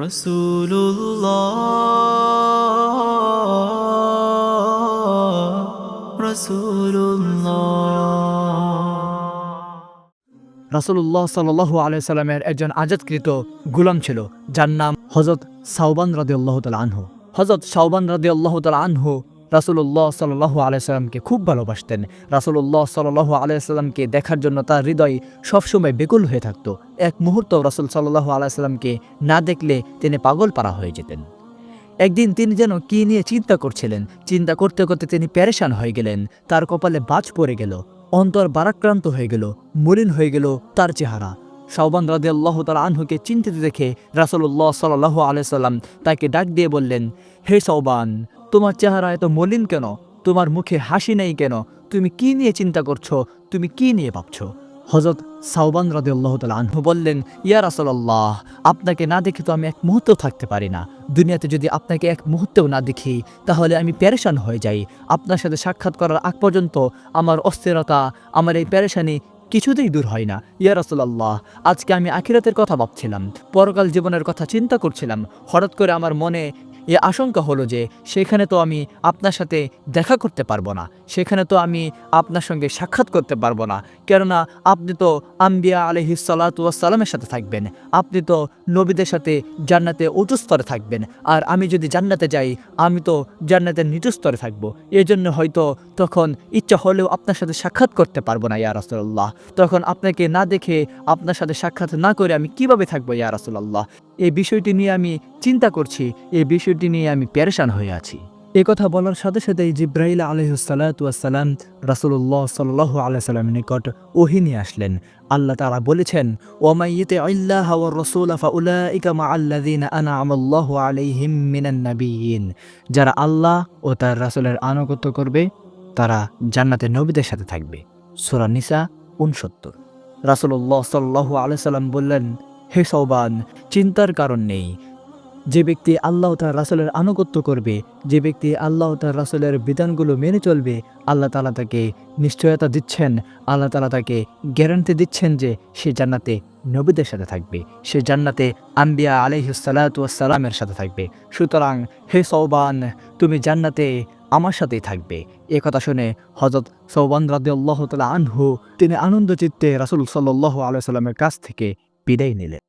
রসুল্লাহ রাসুল্লাহ সাল্লু আলাইসাল্লামের একজন আজাদকৃত গুলাম ছিল, যার নাম হজরত সাউবান রাদে আল্লাহ তাল আনহু। হজরত সাউবান রাদে আল্লাহ তাল আনহু রাসুল্লাহ সাল্লাহ আলাইসাল্লামকে খুব ভালোবাসতেন। রাসুল্লাহ সাল্লাহ আলাইসাল্লামকে দেখার জন্য তার হৃদয় সবসময় বেকুল হয়ে থাকত। এক মুহূর্ত রাসুল সাল্লাহ আলাইসাল্লামকে না দেখলে তিনি পাগল পারা হয়ে যেতেন। একদিন তিনি যেন কি নিয়ে চিন্তা করছিলেন, চিন্তা করতে করতে তিনি প্যারেশান হয়ে গেলেন। তার কপালে বাজ পড়ে গেল, অন্তর বারাক্রান্ত হয়ে গেল, মলিন হয়ে গেল তার চেহারা। সাউবান রাদে আল্লাহ তালা আনহুকে চিন্তিত দেখে রাসুল্লাহ সাল্লাহ আলাইসাল্লাম তাকে ডাক দিয়ে বললেন, হে সৌবান তোমার চেহারা এত মলিন কেন? তোমার মুখে হাসি নেই কেন? তুমি কি নিয়ে চিন্তা করছ? তুমি কি নিয়ে ভাবছ? হজরত সাউবান রাদে আল্লাহ তালা আনহু বললেন, ইয়া রাসুল্লাহ আপনাকে না দেখে তো আমি এক মুহূর্তেও থাকতে পারি না। দুনিয়াতে যদি আপনাকে এক মুহূর্তেও না দেখি, তাহলে আমি প্যারেশান হয়ে যাই। আপনার সাথে সাক্ষাৎ করার আগ পর্যন্ত আমার অস্থিরতা, আমার এই প্যারেশানি কিছুতেই দূর হয় না। ইয়া রাসুলাল্লাহ, আজকে আমি আখিরাতের কথা ভাবছিলাম, পরকাল জীবনের কথা চিন্তা করছিলাম। হঠাৎ করে আমার মনে এ আশঙ্কা হলো যে সেখানে তো আমি আপনার সাথে দেখা করতে পারব না, সেখানে তো আমি আপনার সঙ্গে সাক্ষাৎ করতে পারব না। কেননা আপনি তো আম্বিয়া আলহি সালাতামের সাথে থাকবেন, আপনি তো নবীদের সাথে জান্নাতে উঁচু স্তরে থাকবেন, আর আমি যদি জান্নাতে যাই, আমি তো জান্নাতের নিচু স্তরে থাকব। এই জন্য হয়তো তখন ইচ্ছা হলেও আপনার সাথে সাক্ষাৎ করতে পারব না, ইয়া রাসুল্লাহ তখন আপনাকে না দেখে আপনার সাথে সাক্ষাৎ না করে আমি কীভাবে থাকব, ইয়া রাসুল্লাহ এই বিষয়টি নিয়ে আমি চিন্তা করছি, এই বিষয়টি নিয়ে আমি প্যারেশান হয়ে আছি। এ কথা বলার সাথে সাথেই জিব্রাহিল আলহিসাল্লাম রাসুল্লাহ সাল্লাহ আলাইসাল্লামের নিকট ওহি নিয়ে আসলেন। আল্লাহ তারা বলেছেন ওমাইতে আল্লাহ রসুল ফাউলাইকা মা আল্লাযীনা আনআমাল্লাহু আলাইহিম মিনান যারা আল্লাহ ও তার রাসূলের আনুগত্য করবে, তারা জান্নাতের নবীদের সাথে থাকবে। সূরা নিসা 69 রাসূলুল্লাহ সাল্লাল্লাহু আলাইহি সাল্লাম বললেন, হে সৌবান চিন্তার কারণ নেই। যে ব্যক্তি আল্লাহ তার রাসুলের আনুগত্য করবে, যে ব্যক্তি আল্লাহ তার রাসুলের বিধানগুলো মেনে চলবে, আল্লাহ তালা তাকে নিশ্চয়তা দিচ্ছেন, আল্লাহ তালা তাকে গ্যারান্টি দিচ্ছেন যে সে জান্নাতে নবীদের সাথে থাকবে, সে জান্নাতে আম্বিয়া আলহিসালামের সাথে থাকবে। সুতরাং, হে সৌবান তুমি জান্নাতে আমার সাথেই থাকবে। এ কথা শুনে হজরত সৌবান রাদে আল্লাহ তালা আনহু, তিনি আনন্দ চিত্তে রাসুল সাল্লাহ আলাইসাল্লামের কাছ থেকে বিদায় নিলেন।